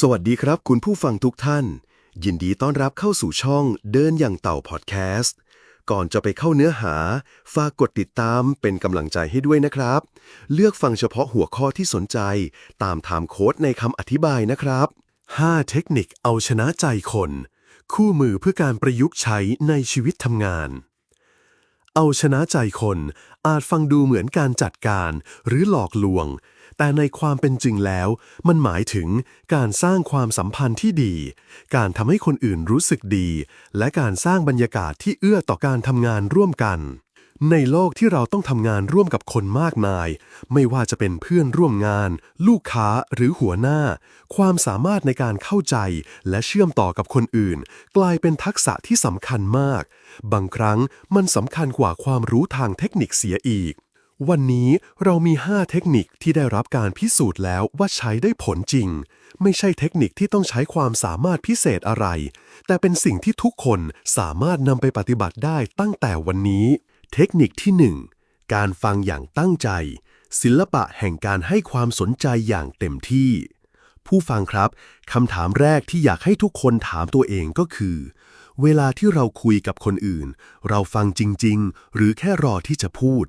สวัสดีครับคุณผู้ฟังทุกท่าน ยินดีต้อนรับเข้าสู่ช่องเดินอย่างเต่าพอดแคสต์ก่อนจะไปเข้าเนื้อหา ฝากกดติดตามเป็นกำลังใจให้ด้วยนะครับ เลือกฟังเฉพาะหัวข้อที่สนใจ ตามไทม์โค้ดในคำอธิบายนะครับ 5 เทคนิคเอาชนะใจคน คู่มือเพื่อการประยุกต์ใช้ในชีวิตทำงาน เอาชนะใจคนอาจฟังดูเหมือนการจัดการ หรือหลอกลวง แต่ในความเป็นจริงแล้ว มันหมายถึงการสร้างความสัมพันธ์ที่ดี การทำให้คนอื่นรู้สึกดี และการสร้างบรรยากาศที่เอื้อต่อการทำงานร่วมกันในโลกที่เราต้องทำงานร่วมกับคนมากมาย ไม่ว่าจะเป็นเพื่อนร่วมงาน ลูกค้าหรือหัวหน้า ความสามารถในการเข้าใจและเชื่อมต่อกับคนอื่น กลายเป็นทักษะที่สำคัญมาก บางครั้งมันสำคัญกว่าความรู้ทางเทคนิคเสียอีก วันนี้เรามี 5 เทคนิคที่ได้รับการพิสูจน์แล้วว่าใช้ได้ผลจริง ไม่ใช่เทคนิคที่ต้องใช้ความสามารถพิเศษอะไร แต่เป็นสิ่งที่ทุกคนสามารถนำไปปฏิบัติได้ตั้งแต่วันนี้ เทคนิคที่ 1 การฟังอย่างตั้งใจ ศิลปะแห่งการให้ความสนใจอย่างเต็มที่ ผู้ฟังครับคำถามแรกที่อยากให้ทุกคนถามตัวเองก็คือ เวลาที่เราคุยกับคนอื่น เราฟังจริง ๆ หรือแค่รอที่จะพูด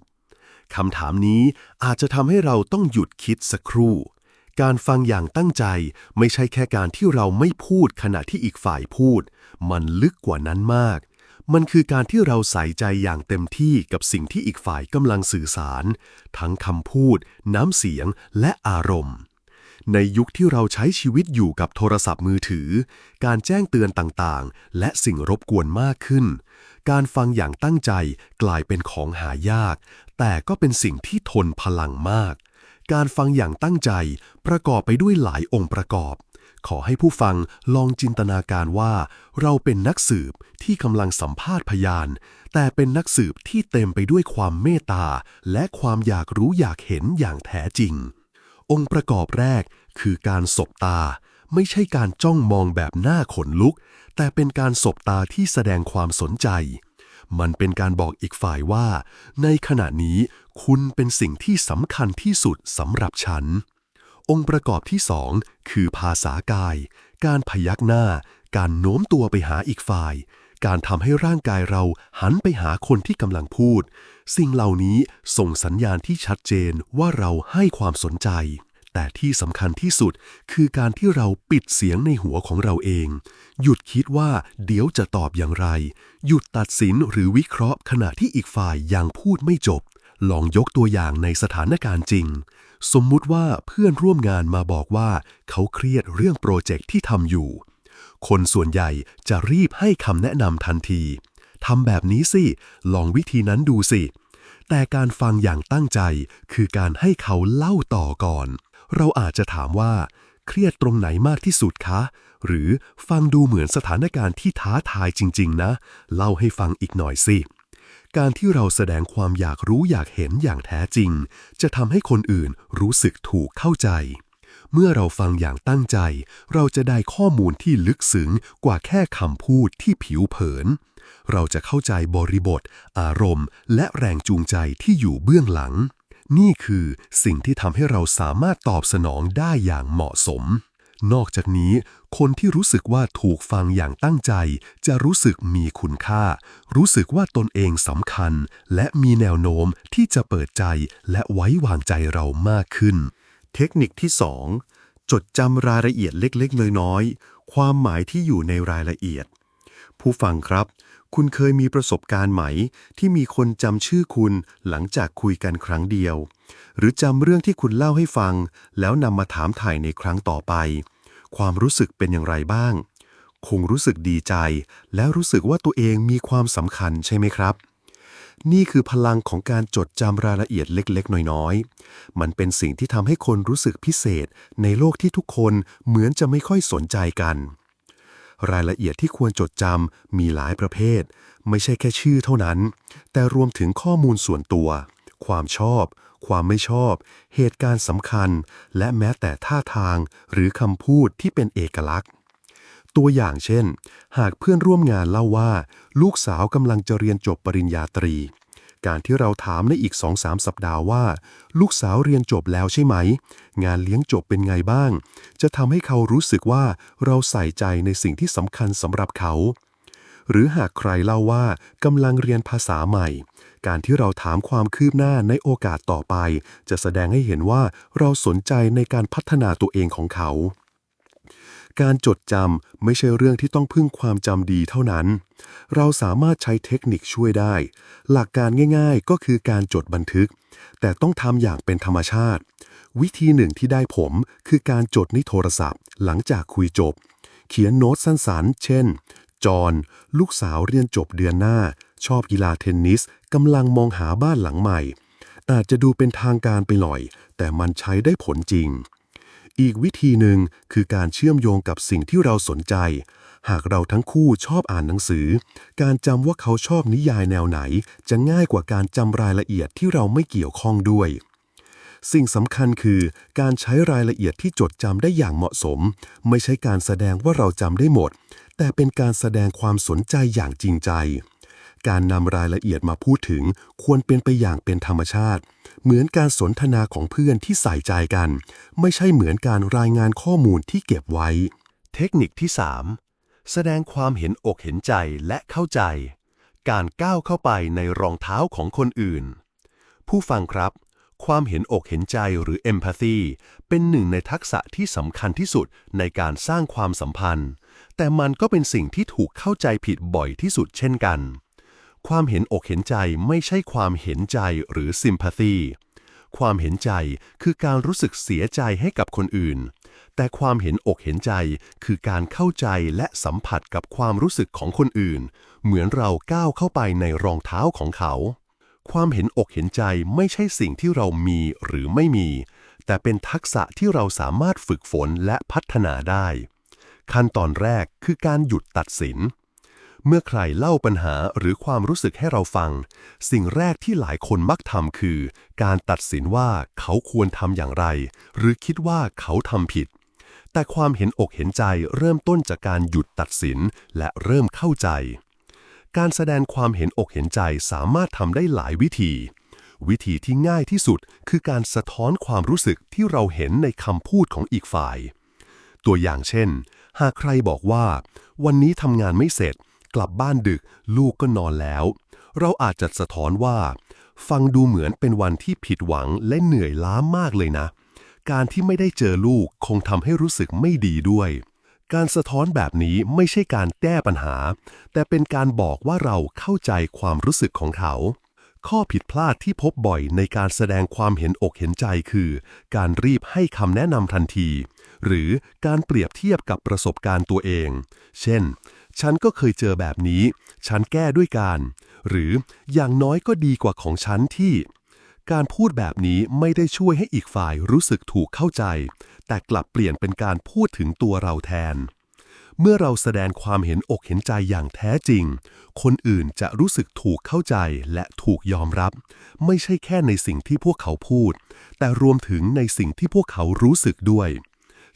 คำถามนี้อาจจะทำให้เราต้องหยุดคิดสักครู่ การฟังอย่างตั้งใจไม่ใช่แค่การที่เราไม่พูดขณะที่อีกฝ่ายพูด มันลึกกว่านั้นมาก มันคือการที่เราใส่ใจอย่างเต็มที่กับสิ่งที่อีกฝ่ายกำลังสื่อสาร ทั้งคำพูด น้ำเสียง และอารมณ์ ในยุคที่เราใช้ชีวิตอยู่กับโทรศัพท์มือถือ การแจ้งเตือนต่างๆ และสิ่งรบกวนมากขึ้นการฟังอย่างตั้งใจกลายเป็นของหายาก แต่ก็เป็นสิ่งที่ทนพลังมาก การฟังอย่างตั้งใจประกอบไปด้วยหลายองค์ประกอบ ขอให้ผู้ฟังลองจินตนาการว่า เราเป็นนักสืบที่กำลังสัมภาษณ์พยาน แต่เป็นนักสืบที่เต็มไปด้วยความเมตตา และความอยากรู้อยากเห็นอย่างแท้จริง องค์ประกอบแรกคือการสบตา ไม่ใช่การจ้องมองแบบหน้าขนลุก แต่เป็นการสบตาที่แสดงความสนใจ มันเป็นการบอกอีกฝ่ายว่า ในขณะนี้คุณเป็นสิ่งที่สำคัญที่สุดสำหรับฉัน องค์ประกอบที่สองคือภาษากาย การพยักหน้า การโน้มตัวไปหาอีกฝ่าย การทำให้ร่างกายเราหันไปหาคนที่กำลังพูด สิ่งเหล่านี้ส่งสัญญาณที่ชัดเจนว่าเราให้ความสนใจ แต่ที่สำคัญที่สุดคือการที่เราปิดเสียงในหัวของเราเอง หยุดคิดว่าเดี๋ยวจะตอบอย่างไร หยุดตัดสินหรือวิเคราะห์ขณะที่อีกฝ่ายยังพูดไม่จบ ลองยกตัวอย่างในสถานการณ์จริง สมมุติว่าเพื่อนร่วมงานมาบอกว่า เขาเครียดเรื่องโปรเจกต์ที่ทำอยู่ คนส่วนใหญ่จะรีบให้คำแนะนำทันทีทำแบบนี้สิ ลองวิธีนั้นดูสิ แต่การฟังอย่างตั้งใจคือการให้เขาเล่าต่อก่อน เราอาจจะถามว่า เครียดตรงไหนมากที่สุดคะ หรือฟังดูเหมือนสถานการณ์ที่ท้าทายจริง ๆ นะ เล่าให้ฟังอีกหน่อยสิ การที่เราแสดงความอยากรู้อยากเห็นอย่างแท้จริง จะทำให้คนอื่นรู้สึกถูกเข้าใจเมื่อเราฟังอย่างตั้งใจ เราจะได้ข้อมูลที่ลึกซึ้งกว่าแค่คำพูดที่ผิวเผิน เราจะเข้าใจบริบท อารมณ์ และแรงจูงใจที่อยู่เบื้องหลัง นี่คือสิ่งที่ทำให้เราสามารถตอบสนองได้อย่างเหมาะสม นอกจากนี้ คนที่รู้สึกว่าถูกฟังอย่างตั้งใจ จะรู้สึกมีคุณค่า รู้สึกว่าตนเองสำคัญ และมีแนวโน้มที่จะเปิดใจและไว้วางใจเรามากขึ้น เทคนิคที่ 2 จดจำรายละเอียดเล็กๆ น้อยๆ ความหมายที่อยู่ในรายละเอียด ผู้ฟังครับ คุณเคยมีประสบการณ์ไหม ที่มีคนจำชื่อคุณหลังจากคุยกันครั้งเดียว หรือจำเรื่องที่คุณเล่าให้ฟัง แล้วนำมาถามถ่ายในครั้งต่อไป ความรู้สึกเป็นอย่างไรบ้าง คงรู้สึกดีใจ และรู้สึกว่าตัวเองมีความสำคัญใช่ไหมครับ นี่คือพลังของการจดจำรายละเอียดเล็กๆ น้อยๆ มันเป็นสิ่งที่ทำให้คนรู้สึกพิเศษ ในโลกที่ทุกคนเหมือนจะไม่ค่อยสนใจกัน รายละเอียดที่ควรจดจำมีหลายประเภท ไม่ใช่แค่ชื่อเท่านั้น แต่รวมถึงข้อมูลส่วนตัว ความชอบ ความไม่ชอบ เหตุการณ์สำคัญ และแม้แต่ท่าทางหรือคำพูดที่เป็นเอกลักษณ์ ตัวอย่างเช่น หากเพื่อนร่วมงานเล่าว่า ลูกสาวกำลังจะเรียนจบปริญญาตรี การที่เราถามในอีก 2-3 สัปดาห์ว่า ลูกสาวเรียนจบแล้วใช่ไหม งานเลี้ยงจบเป็นไงบ้าง จะทำให้เขารู้สึกว่าเราใส่ใจในสิ่งที่สำคัญสำหรับเขา หรือหากใครเล่าว่ากำลังเรียนภาษาใหม่ การที่เราถามความคืบหน้าในโอกาสต่อไป จะแสดงให้เห็นว่าเราสนใจในการพัฒนาตัวเองของเขา การจดจำไม่ใช่เรื่องที่ต้องพึ่งความจำดีเท่านั้น เราสามารถใช้เทคนิคช่วยได้ หลักการง่ายๆก็คือการจดบันทึก แต่ต้องทำอย่างเป็นธรรมชาติ วิธีหนึ่งที่ได้ผมคือการจดในโทรศัพท์ หลังจากคุยจบ เขียนโน้ตสั้นๆ เช่น จอนลูกสาวเรียนจบเดือนหน้า ชอบกีฬาเทนนิสกำลังมองหาบ้านหลังใหม่ อาจจะดูเป็นทางการไปหน่อย แต่มันใช้ได้ผลจริง อีกวิธีหนึ่งคือการเชื่อมโยงกับสิ่งที่เราสนใจ หากเราทั้งคู่ชอบอ่านหนังสือ การจำว่าเขาชอบนิยายแนวไหน จะง่ายกว่าการจำรายละเอียดที่เราไม่เกี่ยวข้องด้วย สิ่งสำคัญคือการใช้รายละเอียดที่จดจำได้อย่างเหมาะสม ไม่ใช่การแสดงว่าเราจำได้หมด แต่เป็นการแสดงความสนใจอย่างจริงใจ การนำรายละเอียดมาพูดถึงควรเป็นไปอย่างเป็นธรรมชาติ เหมือนการสนทนาของเพื่อนที่ใส่ใจกัน ไม่ใช่เหมือนการรายงานข้อมูลที่เก็บไว้ เทคนิคที่ 3 แสดงความเห็นอกเห็นใจและเข้าใจ การก้าวเข้าไปในรองเท้าของคนอื่น ผู้ฟังครับ ความเห็นอกเห็นใจหรือ empathy เป็นหนึ่งในทักษะที่สำคัญที่สุดในการสร้างความสัมพันธ์แต่มันก็เป็นสิ่งที่ถูกเข้าใจผิดบ่อยที่สุดเช่นกัน ความเห็นอกเห็นใจไม่ใช่ความเห็นใจหรือ sympathy ความเห็นใจคือการรู้สึกเสียใจให้กับคนอื่น แต่ความเห็นอกเห็นใจคือการเข้าใจและสัมผัสกับความรู้สึกของคนอื่น เหมือนเราก้าวเข้าไปในรองเท้าของเขา ความเห็นอกเห็นใจไม่ใช่สิ่งที่เรามีหรือไม่มี แต่เป็นทักษะที่เราสามารถฝึกฝนและพัฒนาได้ ขั้นตอนแรกคือการหยุดตัดสิน เมื่อใครเล่าปัญหาหรือความรู้สึกให้เราฟัง สิ่งแรกที่หลายคนมักทำคือ การตัดสินว่าเขาควรทำอย่างไร หรือคิดว่าเขาทำผิด แต่ความเห็นอกเห็นใจเริ่มต้นจากการหยุดตัดสินและเริ่มเข้าใจ การแสดงความเห็นอกเห็นใจสามารถทำได้หลายวิธี วิธีที่ง่ายที่สุดคือการสะท้อนความรู้สึกที่เราเห็นในคำพูดของอีกฝ่าย ตัวอย่างเช่น หากใครบอกว่า วันนี้ทำงานไม่เสร็จ กลับบ้านดึก ลูกก็นอนแล้ว เราอาจจะสะท้อนว่า ฟังดูเหมือนเป็นวันที่ผิดหวังและเหนื่อยล้ามากเลยนะ การที่ไม่ได้เจอลูกคงทำให้รู้สึกไม่ดีด้วย การสะท้อนแบบนี้ไม่ใช่การแก้ปัญหา แต่เป็นการบอกว่าเราเข้าใจความรู้สึกของเขา ข้อผิดพลาดที่พบบ่อยในการแสดงความเห็นอกเห็นใจคือ การรีบให้คำแนะนำทันทีหรือการเปรียบเทียบกับประสบการณ์ตัวเอง เช่น ฉันก็เคยเจอแบบนี้ ฉันแก้ด้วยการ หรืออย่างน้อยก็ดีกว่าของฉันที่ การพูดแบบนี้ไม่ได้ช่วยให้อีกฝ่ายรู้สึกถูกเข้าใจ แต่กลับเปลี่ยนเป็นการพูดถึงตัวเราแทน เมื่อเราแสดงความเห็นอกเห็นใจอย่างแท้จริง คนอื่นจะรู้สึกถูกเข้าใจและถูกยอมรับ ไม่ใช่แค่ในสิ่งที่พวกเขาพูด แต่รวมถึงในสิ่งที่พวกเขารู้สึกด้วย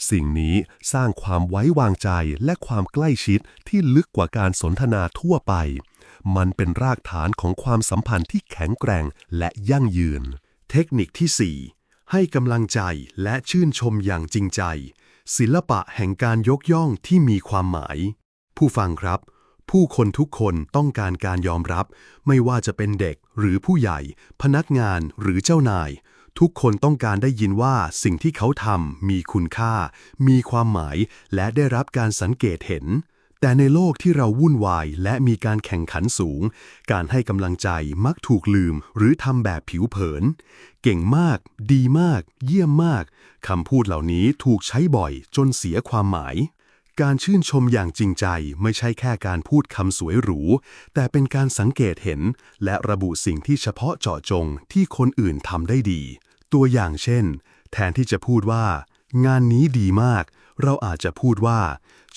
สิ่งนี้สร้างความไว้วางใจและความใกล้ชิดที่ลึกกว่าการสนทนาทั่วไป มันเป็นรากฐานของความสัมพันธ์ที่แข็งแกร่งและยั่งยืน เทคนิคที่ 4 ให้กำลังใจและชื่นชมอย่างจริงใจ ศิลปะแห่งการยกย่องที่มีความหมาย ผู้ฟังครับผู้คนทุกคนต้องการการยอมรับ ไม่ว่าจะเป็นเด็กหรือผู้ใหญ่ พนักงานหรือเจ้านาย ทุกคนต้องการได้ยินว่าสิ่งที่เขาทำมีคุณค่า มีความหมาย และได้รับการสังเกตเห็น แต่ในโลกที่เราวุ่นวายและมีการแข่งขันสูง การให้กำลังใจมักถูกลืมหรือทำแบบผิวเผิน เก่งมาก ดีมาก เยี่ยมมากคำพูดเหล่านี้ถูกใช้บ่อยจนเสียความหมาย การชื่นชมอย่างจริงใจไม่ใช่แค่การพูดคำสวยหรู แต่เป็นการสังเกตเห็น และระบุสิ่งที่เฉพาะเจาะจงที่คนอื่นทำได้ดี ตัวอย่างเช่น แทนที่จะพูดว่า งานนี้ดีมาก เราอาจจะพูดว่า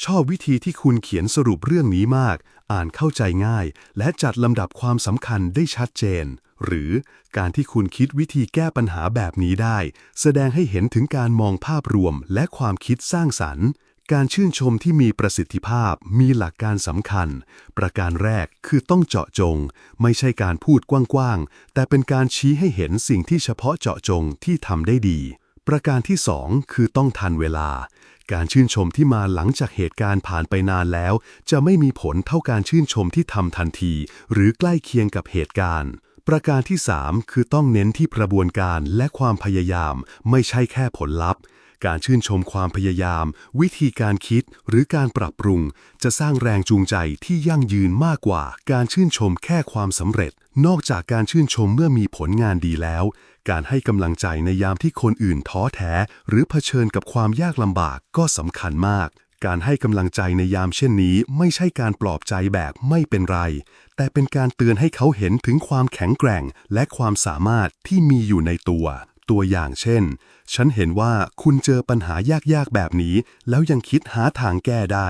ชอบวิธีที่คุณเขียนสรุปเรื่องนี้มาก อ่านเข้าใจง่าย และจัดลำดับความสำคัญได้ชัดเจน หรือการที่คุณคิดวิธีแก้ปัญหาแบบนี้ได้ แสดงให้เห็นถึงการมองภาพรวมและความคิดสร้างสรรค์ การชื่นชมที่มีประสิทธิภาพมีหลักการสำคัญ ประการแรกคือต้องเจาะจง ไม่ใช่การพูดกว้างๆ แต่เป็นการชี้ให้เห็นสิ่งที่เฉพาะเจาะจงที่ทำได้ดี ประการที่สองคือต้องทันเวลา การชื่นชมที่มาหลังจากเหตุการณ์ผ่านไปนานแล้ว จะไม่มีผลเท่าการชื่นชมที่ทำทันที หรือใกล้เคียงกับเหตุการณ์ประการที่ 3 คือต้องเน้นที่กระบวนการและความพยายาม ไม่ใช่แค่ผลลัพธ์ การชื่นชมความพยายาม วิธีการคิดหรือการปรับปรุง จะสร้างแรงจูงใจที่ยั่งยืนมากกว่า การชื่นชมแค่ความสำเร็จ นอกจากการชื่นชมเมื่อมีผลงานดีแล้ว การให้กำลังใจในยามที่คนอื่นท้อแท้ หรือเผชิญกับความยากลำบากก็สำคัญมาก การให้กำลังใจในยามเช่นนี้ ไม่ใช่การปลอบใจแบบไม่เป็นไร แต่เป็นการเตือนให้เขาเห็นถึงความแข็งแกร่ง และความสามารถที่มีอยู่ในตัว ตัวอย่างเช่น ฉันเห็นว่าคุณเจอปัญหายากๆแบบนี้ แล้วยังคิดหาทางแก้ได้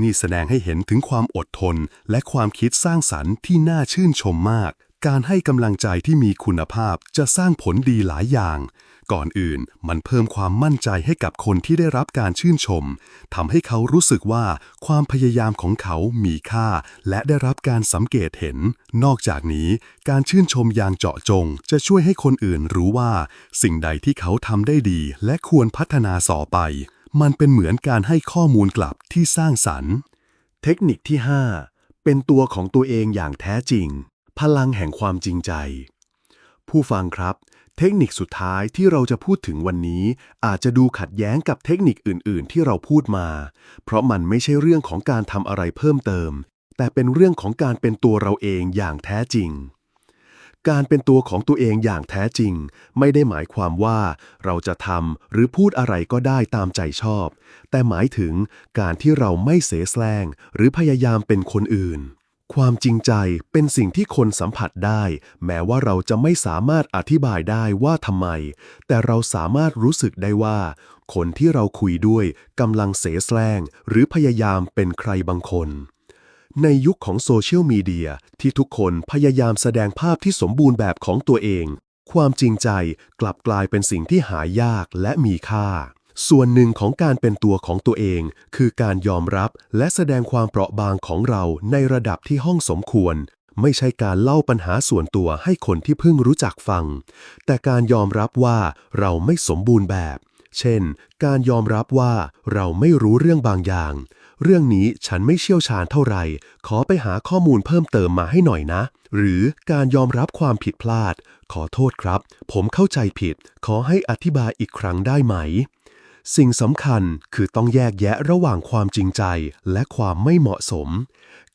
นี่แสดงให้เห็นถึงความอดทน และความคิดสร้างสรรค์ที่น่าชื่นชมมาก การให้กำลังใจที่มีคุณภาพจะสร้างผลดีหลายอย่าง ก่อนอื่น มันเพิ่มความมั่นใจให้กับคนที่ได้รับการชื่นชมทำให้เขารู้สึกว่าความพยายามของเขามีค่า และได้รับการสังเกตเห็น นอกจากนี้ การชื่นชมอย่างเจาะจง จะช่วยให้คนอื่นรู้ว่า สิ่งใดที่เขาทำได้ดี และควรพัฒนาต่อไป มันเป็นเหมือนการให้ข้อมูลกลับที่สร้างสรรค์ เทคนิคที่ 5 เป็นตัวของตัวเองอย่างแท้จริง พลังแห่งความจริงใจ ผู้ฟังครับ เทคนิคสุดท้ายที่เราจะพูดถึงวันนี้ อาจจะดูขัดแย้งกับเทคนิคอื่น ๆ ที่เราพูดมา เพราะมันไม่ใช่เรื่องของการทำอะไรเพิ่มเติม แต่เป็นเรื่องของการเป็นตัวเราเองอย่างแท้จริง การเป็นตัวของตัวเองอย่างแท้จริง ไม่ได้หมายความว่า เราจะทำหรือพูดอะไรก็ได้ตามใจชอบ แต่หมายถึงการที่เราไม่เสแสร้งหรือพยายามเป็นคนอื่น ความจริงใจเป็นสิ่งที่คนสัมผัสได้ แม้ว่าเราจะไม่สามารถอธิบายได้ว่าทำไม แต่เราสามารถรู้สึกได้ว่า คนที่เราคุยด้วยกำลังเสแสร้งหรือพยายามเป็นใครบางคน ในยุคของโซเชียลมีเดียที่ทุกคนพยายามแสดงภาพที่สมบูรณ์แบบของตัวเอง ความจริงใจกลับกลายเป็นสิ่งที่หายากและมีค่า ส่วนหนึ่งของการเป็นตัวของตัวเอง คือการยอมรับและแสดงความเปราะบางของเราในระดับที่ห้องสมควร ไม่ใช่การเล่าปัญหาส่วนตัวให้คนที่เพิ่งรู้จักฟัง แต่การยอมรับว่าเราไม่สมบูรณ์แบบ เช่น การยอมรับว่าเราไม่รู้เรื่องบางอย่าง เรื่องนี้ฉันไม่เชี่ยวชาญเท่าไหร่ ขอไปหาข้อมูลเพิ่มเติมมาให้หน่อยนะ หรือการยอมรับความผิดพลาด ขอโทษครับ ผมเข้าใจผิด ขอให้อธิบายอีกครั้งได้ไหม สิ่งสำคัญคือต้องแยกแยะระหว่างความจริงใจและความไม่เหมาะสม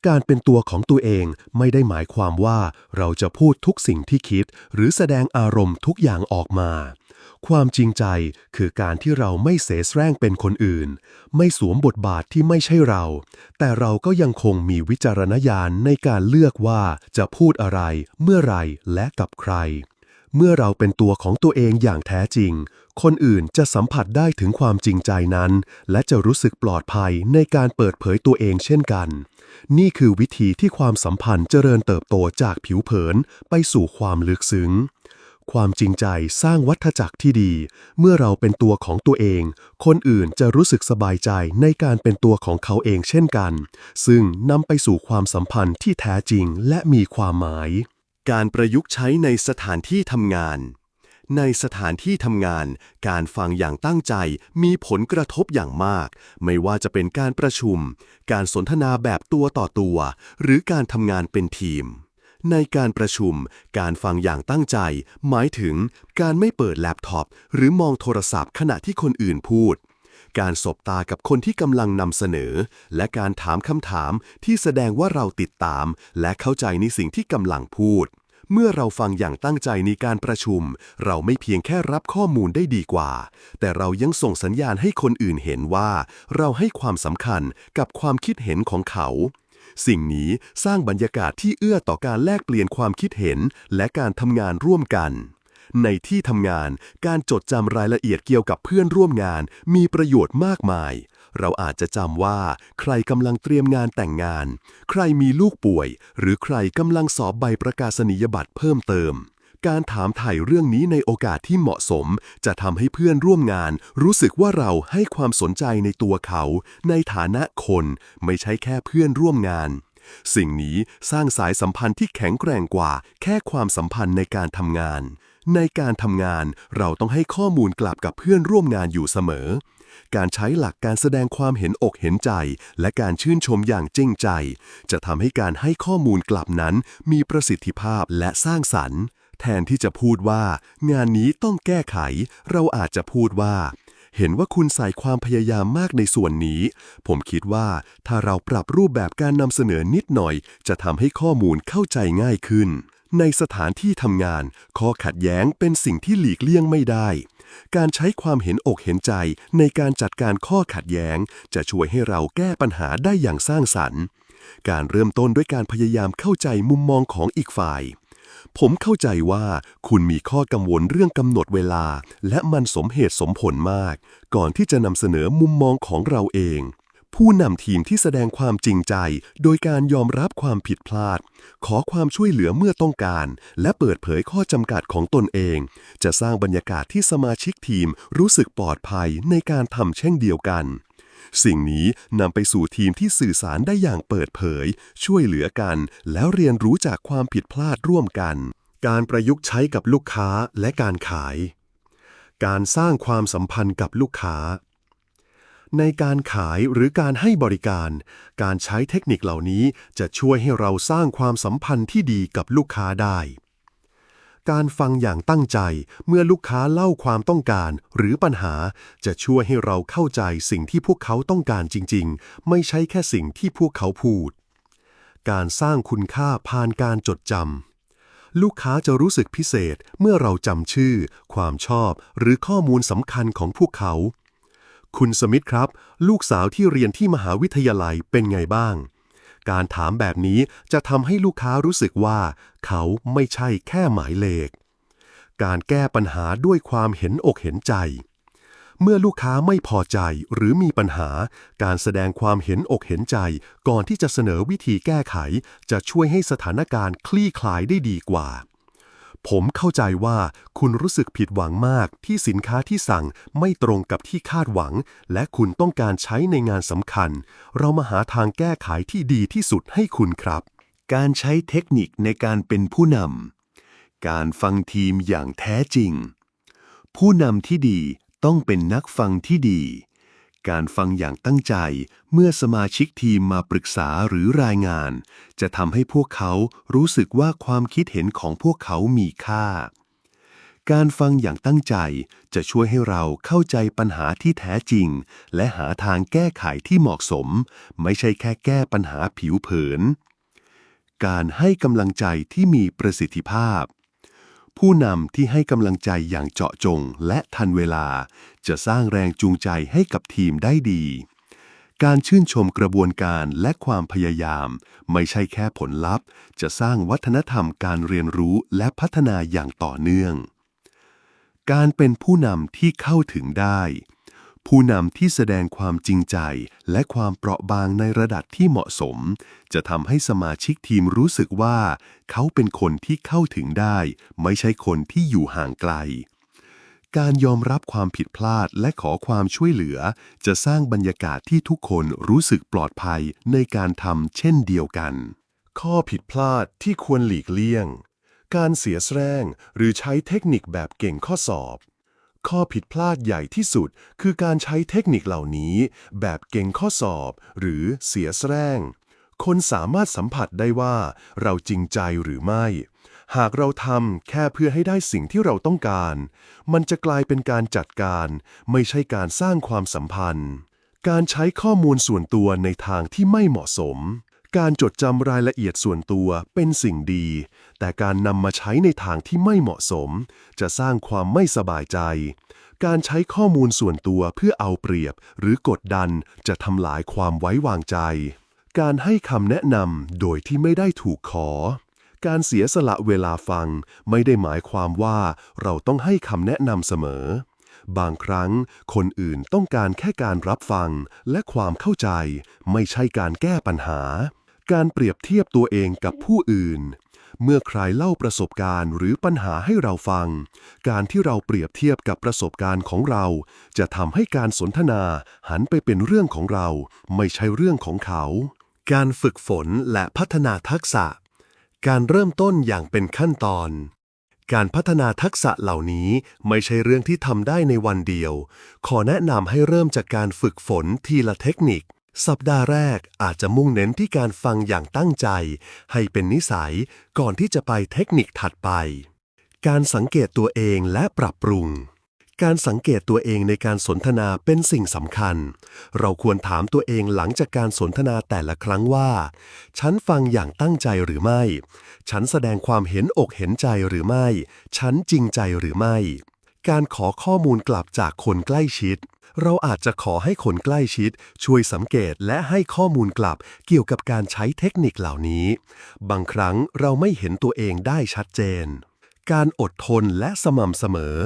การเป็นตัวของตัวเองไม่ได้หมายความว่าเราจะพูดทุกสิ่งที่คิด หรือแสดงอารมณ์ทุกอย่างออกมา ความจริงใจคือการที่เราไม่เสแสร้งเป็นคนอื่น ไม่สวมบทบาทที่ไม่ใช่เรา แต่เราก็ยังคงมีวิจารณญาณในการเลือกว่าจะพูดอะไร เมื่อไรและกับใคร เมื่อเราเป็นตัวของตัวเองอย่างแท้จริง คนอื่นจะสัมผัสได้ถึงความจริงใจนั้น และจะรู้สึกปลอดภัยในการเปิดเผยตัวเองเช่นกัน นี่คือวิธีที่ความสัมพันธ์เจริญเติบโตจากผิวเผินไปสู่ความลึกซึ้ง ความจริงใจสร้างวัฏจักรที่ดี เมื่อเราเป็นตัวของตัวเอง คนอื่นจะรู้สึกสบายใจในการเป็นตัวของเขาเองเช่นกัน ซึ่งนำไปสู่ความสัมพันธ์ที่แท้จริงและมีความหมาย การประยุกต์ใช้ในสถานที่ทำงาน ในสถานที่ทำงาน การฟังอย่างตั้งใจมีผลกระทบอย่างมาก ไม่ว่าจะเป็นการประชุม การสนทนาแบบตัวต่อตัว หรือการทำงานเป็นทีม ในการประชุม การฟังอย่างตั้งใจ หมายถึงการไม่เปิดแล็ปท็อปหรือมองโทรศัพท์ขณะที่คนอื่นพูด การสบตากับคนที่กำลังนำเสนอ และการถามคำถามที่แสดงว่าเราติดตาม และเข้าใจในสิ่งที่กำลังพูด เมื่อเราฟังอย่างตั้งใจในการประชุม เราไม่เพียงแค่รับข้อมูลได้ดีกว่า แต่เรายังส่งสัญญาณให้คนอื่นเห็นว่า เราให้ความสำคัญกับความคิดเห็นของเขา สิ่งนี้สร้างบรรยากาศที่เอื้อต่อการแลกเปลี่ยนความคิดเห็นและการทำงานร่วมกัน ในที่ทำงานการจดจำรายละเอียดเกี่ยวกับเพื่อนร่วมงานมีประโยชน์มากมาย เราอาจจะจำว่า ใครกำลังเตรียมงานแต่งงาน ใครมีลูกป่วย หรือใครกำลังสอบใบประกาศนียบัตรเพิ่มเติม การถามถ่ายเรื่องนี้ในโอกาสที่เหมาะสม จะทำให้เพื่อนร่วมงาน รู้สึกว่าเราให้ความสนใจในตัวเขา ในฐานะคน ไม่ใช่แค่เพื่อนร่วมงานสิ่งนี้สร้างสายสัมพันธ์ที่แข็งแกร่งกว่า แค่ความสัมพันธ์ในการทำงาน ในการทำงานเราต้องให้ข้อมูลกลับกับเพื่อนร่วมงานอยู่เสมอ การใช้หลักการแสดงความเห็นอกเห็นใจ และการชื่นชมอย่างจริงใจ จะทำให้การให้ข้อมูลกลับนั้น มีประสิทธิภาพและสร้างสรรค์ แทนที่จะพูดว่า งานนี้ต้องแก้ไข เราอาจจะพูดว่า เห็นว่าคุณใส่ความพยายามมากในส่วนนี้ ผมคิดว่าถ้าเราปรับรูปแบบการนำเสนอนิดหน่อย จะทำให้ข้อมูลเข้าใจง่ายขึ้นในสถานที่ทำงาน ข้อขัดแย้งเป็นสิ่งที่หลีกเลี่ยงไม่ได้ การใช้ความเห็นอกเห็นใจในการจัดการข้อขัดแย้ง จะช่วยให้เราแก้ปัญหาได้อย่างสร้างสรรค์ การเริ่มต้นด้วยการพยายามเข้าใจมุมมองของอีกฝ่าย ผมเข้าใจว่าคุณมีข้อกังวลเรื่องกำหนดเวลา และมันสมเหตุสมผลมาก ก่อนที่จะนำเสนอมุมมองของเราเอง ผู้นำทีมที่แสดงความจริงใจ โดยการยอมรับความผิดพลาด ขอความช่วยเหลือเมื่อต้องการ และเปิดเผยข้อจำกัดของตนเอง จะสร้างบรรยากาศที่สมาชิกทีมรู้สึกปลอดภัยในการทำเช่นเดียวกัน สิ่งนี้นำไปสู่ทีมที่สื่อสารได้อย่างเปิดเผย ช่วยเหลือกัน แล้วเรียนรู้จากความผิดพลาดร่วมกัน การประยุกต์ใช้กับลูกค้าและการขาย การสร้างความสัมพันธ์กับลูกค้า ในการขายหรือการให้บริการ การใช้เทคนิคเหล่านี้จะช่วยให้เราสร้างความสัมพันธ์ที่ดีกับลูกค้าได้ การฟังอย่างตั้งใจเมื่อลูกค้าเล่าความต้องการหรือปัญหา จะช่วยให้เราเข้าใจสิ่งที่พวกเขาต้องการจริง ๆ ไม่ใช่แค่สิ่งที่พวกเขาพูด การสร้างคุณค่าผ่านการจดจำลูกค้าจะรู้สึกพิเศษเมื่อเราจำชื่อ ความชอบ หรือข้อมูลสำคัญของพวกเขา คุณสมิธครับ ลูกสาวที่เรียนที่มหาวิทยาลัยเป็นไงบ้าง การถามแบบนี้จะทำให้ลูกค้ารู้สึกว่า เขาไม่ใช่แค่หมายเลข การแก้ปัญหาด้วยความเห็นอกเห็นใจ เมื่อลูกค้าไม่พอใจหรือมีปัญหา การแสดงความเห็นอกเห็นใจ ก่อนที่จะเสนอวิธีแก้ไข จะช่วยให้สถานการณ์คลี่คลายได้ดีกว่า ผมเข้าใจว่าคุณรู้สึกผิดหวังมากที่สินค้าที่สั่งไม่ตรงกับที่คาดหวัง และคุณต้องการใช้ในงานสำคัญ เรามาหาทางแก้ไขที่ดีที่สุดให้คุณครับ การใช้เทคนิคในการเป็นผู้นำ การฟังทีมอย่างแท้จริง ผู้นำที่ดีต้องเป็นนักฟังที่ดี การฟังอย่างตั้งใจ เมื่อสมาชิกทีมมาปรึกษาหรือรายงาน จะทำให้พวกเขารู้สึกว่าความคิดเห็นของพวกเขามีค่า การฟังอย่างตั้งใจจะช่วยให้เราเข้าใจปัญหาที่แท้จริง และหาทางแก้ไขที่เหมาะสม ไม่ใช่แค่แก้ปัญหาผิวเผิน การให้กำลังใจที่มีประสิทธิภาพ ผู้นำที่ให้กำลังใจอย่างเจาะจงและทันเวลา จะสร้างแรงจูงใจให้กับทีมได้ดี การชื่นชมกระบวนการและความพยายาม ไม่ใช่แค่ผลลัพธ์ จะสร้างวัฒนธรรมการเรียนรู้และพัฒนาอย่างต่อเนื่อง การเป็นผู้นำที่เข้าถึงได้ ผู้นำที่แสดงความจริงใจและความเปราะบางในระดับที่เหมาะสม จะทำให้สมาชิกทีมรู้สึกว่า เขาเป็นคนที่เข้าถึงได้ ไม่ใช่คนที่อยู่ห่างไกล การยอมรับความผิดพลาดและขอความช่วยเหลือ จะสร้างบรรยากาศที่ทุกคนรู้สึกปลอดภัยในการทำเช่นเดียวกัน ข้อผิดพลาดที่ควรหลีกเลี่ยง การเสียแสงหรือใช้เทคนิคแบบเก่งข้อสอบ ข้อผิดพลาดใหญ่ที่สุด คือการใช้เทคนิคเหล่านี้ แบบเก่งข้อสอบ หรือเสียแสงคนสามารถสัมผัสได้ว่า เราจริงใจหรือไม่ หากเราทำแค่เพื่อให้ได้สิ่งที่เราต้องการ มันจะกลายเป็นการจัดการ ไม่ใช่การสร้างความสัมพันธ์ การใช้ข้อมูลส่วนตัวในทางที่ไม่เหมาะสม การจดจำรายละเอียดส่วนตัวเป็นสิ่งดี แต่การนำมาใช้ในทางที่ไม่เหมาะสม จะสร้างความไม่สบายใจ การใช้ข้อมูลส่วนตัวเพื่อเอาเปรียบ หรือกดดันจะทำลายความไว้วางใจ การให้คำแนะนำโดยที่ไม่ได้ถูกขอ การเสียสละเวลาฟังไม่ได้หมายความว่าเราต้องให้คำแนะนำเสมอ บางครั้งคนอื่นต้องการแค่การรับฟังและความเข้าใจ ไม่ใช่การแก้ปัญหา การเปรียบเทียบตัวเองกับผู้อื่น เมื่อใครเล่าประสบการณ์หรือปัญหาให้เราฟัง การที่เราเปรียบเทียบกับประสบการณ์ของเรา จะทำให้การสนทนาหันไปเป็นเรื่องของเรา ไม่ใช่เรื่องของเขา การฝึกฝนและพัฒนาทักษะ การเริ่มต้นอย่างเป็นขั้นตอน การพัฒนาทักษะเหล่านี้ไม่ใช่เรื่องที่ทำได้ในวันเดียว ขอแนะนำให้เริ่มจากการฝึกฝนทีละเทคนิค สัปดาห์แรกอาจจะมุ่งเน้นที่การฟังอย่างตั้งใจ ให้เป็นนิสัยก่อนที่จะไปเทคนิคถัดไป การสังเกตตัวเองและปรับปรุง การสังเกตตัวเองในการสนทนาเป็นสิ่งสำคัญ เราควรถามตัวเองหลังจากการสนทนาแต่ละครั้งว่า ฉันฟังอย่างตั้งใจหรือไม่ ฉันแสดงความเห็นอกเห็นใจหรือไม่ ฉันจริงใจหรือไม่ การขอข้อมูลกลับจากคนใกล้ชิด เราอาจจะขอให้คนใกล้ชิด ช่วยสังเกตและให้ข้อมูลกลับเกี่ยวกับการใช้เทคนิคเหล่านี้ บางครั้งเราไม่เห็นตัวเองได้ชัดเจน การอดทนและสม่ำเสมอ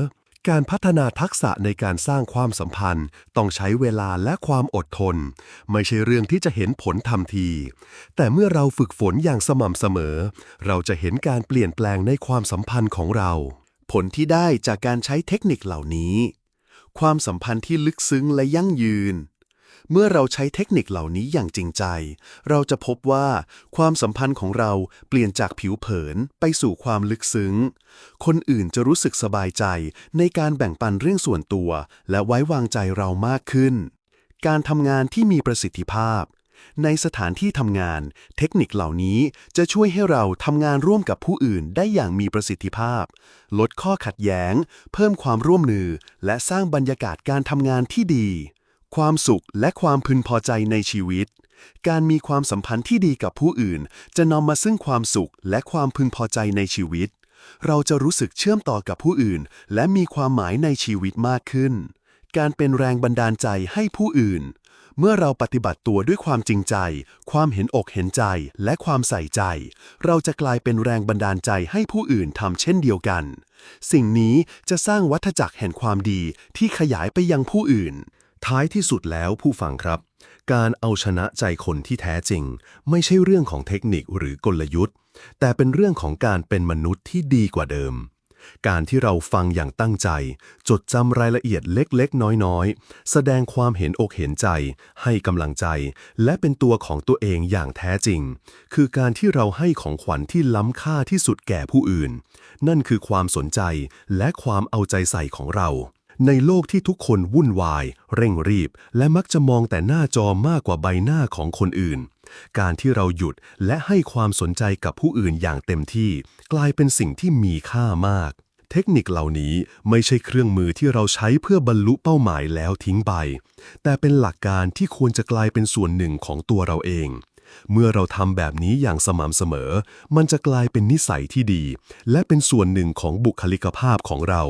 การพัฒนาทักษะในการสร้างความสัมพันธ์ ต้องใช้เวลาและความอดทน ไม่ใช่เรื่องที่จะเห็นผลทันที แต่เมื่อเราฝึกฝนอย่างสม่ำเสมอ เราจะเห็นการเปลี่ยนแปลงในความสัมพันธ์ของเรา ผลที่ได้จากการใช้เทคนิคเหล่านี้ ความสัมพันธ์ที่ลึกซึ้งและยั่งยืน เมื่อเราใช้เทคนิคเหล่านี้อย่างจริงใจ เราจะพบว่าความสัมพันธ์ของเราเปลี่ยนจากผิวเผินไปสู่ความลึกซึ้ง คนอื่นจะรู้สึกสบายใจในการแบ่งปันเรื่องส่วนตัว และไว้วางใจเรามากขึ้น การทำงานที่มีประสิทธิภาพ ในสถานที่ทำงาน เทคนิคเหล่านี้จะช่วยให้เราทำงานร่วมกับผู้อื่นได้อย่างมีประสิทธิภาพ ลดข้อขัดแย้ง เพิ่มความร่วมมือ และสร้างบรรยากาศการทำงานที่ดี ความสุขและความพึงพอใจในชีวิต การมีความสัมพันธ์ที่ดีกับผู้อื่น จะนำมาซึ่งความสุขและความพึงพอใจในชีวิต เราจะรู้สึกเชื่อมต่อกับผู้อื่น และมีความหมายในชีวิตมากขึ้น การเป็นแรงบันดาลใจให้ผู้อื่น เมื่อเราปฏิบัติตัวด้วยความจริงใจ ความเห็นอกเห็นใจ และความใส่ใจ เราจะกลายเป็นแรงบันดาลใจให้ผู้อื่นทำเช่นเดียวกัน สิ่งนี้จะสร้างวัฏจักรแห่งความดีที่ขยายไปยังผู้อื่น ท้ายที่สุดแล้วผู้ฟังครับ การเอาชนะใจคนที่แท้จริง ไม่ใช่เรื่องของเทคนิคหรือกลยุทธ์ แต่เป็นเรื่องของการเป็นมนุษย์ที่ดีกว่าเดิม การที่เราฟังอย่างตั้งใจ จดจำรายละเอียดเล็กๆ น้อยๆ แสดงความเห็นอกเห็นใจ ให้กำลังใจ และเป็นตัวของตัวเองอย่างแท้จริง คือการที่เราให้ของขวัญที่ล้ำค่าที่สุดแก่ผู้อื่น นั่นคือความสนใจและความเอาใจใส่ของเรา ในโลกที่ทุกคนวุ่นวาย เร่งรีบ และมักจะมองแต่หน้าจอมากกว่าใบหน้าของคนอื่น การที่เราหยุดและให้ความสนใจกับผู้อื่นอย่างเต็มที่ กลายเป็นสิ่งที่มีค่ามาก เทคนิคเหล่านี้ไม่ใช่เครื่องมือที่เราใช้เพื่อบรรลุเป้าหมายแล้วทิ้งไป แต่เป็นหลักการที่ควรจะกลายเป็นส่วนหนึ่งของตัวเราเองเมื่อเราทำแบบนี้อย่างสม่ำเสมอ มันจะกลายเป็นนิสัยที่ดี และเป็นส่วนหนึ่งของบุคลิกภาพของเรา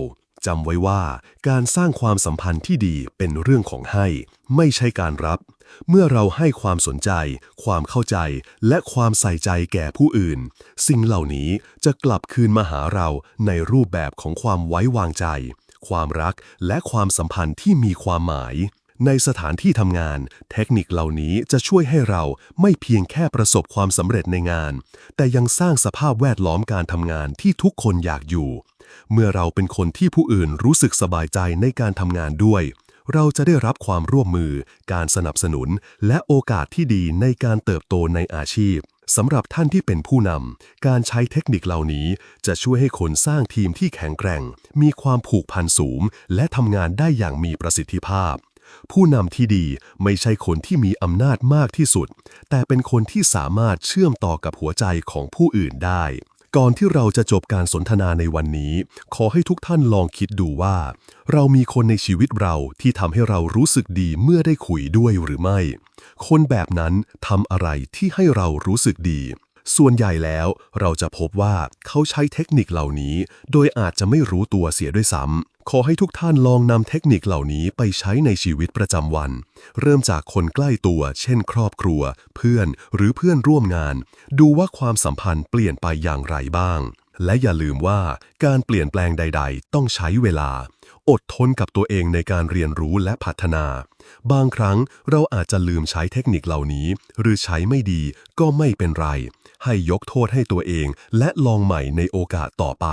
จำไว้ว่าการสร้างความสัมพันธ์ที่ดีเป็นเรื่องของให้ ไม่ใช่การรับ เมื่อเราให้ความสนใจ ความเข้าใจ และความใส่ใจแก่ผู้อื่น สิ่งเหล่านี้จะกลับคืนมาหาเราในรูปแบบของความไว้วางใจ ความรักและความสัมพันธ์ที่มีความหมายในสถานที่ทำงาน เทคนิคเหล่านี้จะช่วยให้เราไม่เพียงแค่ประสบความสำเร็จในงาน แต่ยังสร้างสภาพแวดล้อมการทำงานที่ทุกคนอยากอยู่ เมื่อเราเป็นคนที่ผู้อื่นรู้สึกสบายใจในการทำงานด้วย เราจะได้รับความร่วมมือ การสนับสนุน และโอกาสที่ดีในการเติบโตในอาชีพสำหรับท่านที่เป็นผู้นำ การใช้เทคนิคเหล่านี้จะช่วยให้คนสร้างทีมที่แข็งแกร่ง มีความผูกพันสูง และทำงานได้อย่างมีประสิทธิภาพ ผู้นำที่ดีไม่ใช่คนที่มีอำนาจมากที่สุด แต่เป็นคนที่สามารถเชื่อมต่อกับหัวใจของผู้อื่นได้ ก่อนที่เราจะจบการสนทนาในวันนี้ ขอให้ทุกท่านลองคิดดูว่า เรามีคนในชีวิตเราที่ทำให้เรารู้สึกดีเมื่อได้คุยด้วยหรือไม่ คนแบบนั้นทำอะไรที่ให้เรารู้สึกดี ส่วนใหญ่แล้วเราจะพบว่าเขาใช้เทคนิคเหล่านี้ โดยอาจจะไม่รู้ตัวเสียด้วยซ้ำขอให้ทุกท่านลองนำเทคนิคเหล่านี้ไปใช้ในชีวิตประจำวัน เริ่มจากคนใกล้ตัว เช่น ครอบครัว เพื่อนหรือเพื่อนร่วมงาน ดูว่าความสัมพันธ์เปลี่ยนไปอย่างไรบ้าง และอย่าลืมว่าการเปลี่ยนแปลงใด ๆ ต้องใช้เวลา อดทนกับตัวเองในการเรียนรู้และพัฒนา บางครั้งเราอาจจะลืมใช้เทคนิคเหล่านี้ หรือใช้ไม่ดีก็ไม่เป็นไร ให้ยกโทษให้ตัวเองและลองใหม่ในโอกาสต่อไป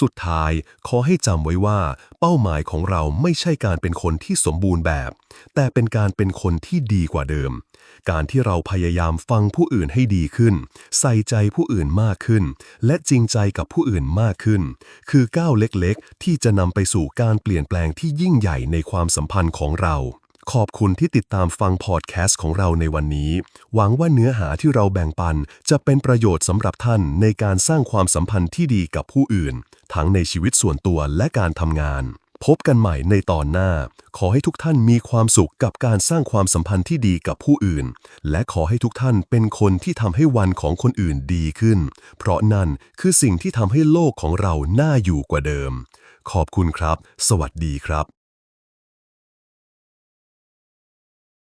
สุดท้ายขอให้จำไว้ว่า เป้าหมายของเราไม่ใช่การเป็นคนที่สมบูรณ์แบบ แต่เป็นการเป็นคนที่ดีกว่าเดิม การที่เราพยายามฟังผู้อื่นให้ดีขึ้น ใส่ใจผู้อื่นมากขึ้น และจริงใจกับผู้อื่นมากขึ้น คือก้าวเล็กๆ ที่จะนำไปสู่การเปลี่ยนแปลงที่ยิ่งใหญ่ในความสัมพันธ์ของเรา ขอบคุณที่ติดตามฟังพอดแคสต์ของเราในวันนี้ หวังว่าเนื้อหาที่เราแบ่งปันจะเป็นประโยชน์สำหรับท่านในการสร้างความสัมพันธ์ที่ดีกับผู้อื่น ทั้งในชีวิตส่วนตัวและการทำงาน พบกันใหม่ในตอนหน้า ขอให้ทุกท่านมีความสุขกับการสร้างความสัมพันธ์ที่ดีกับผู้อื่น และขอให้ทุกท่านเป็นคนที่ทำให้วันของคนอื่นดีขึ้น เพราะนั่นคือสิ่งที่ทำให้โลกของเราน่าอยู่กว่าเดิม ขอบคุณครับ สวัสดีครับ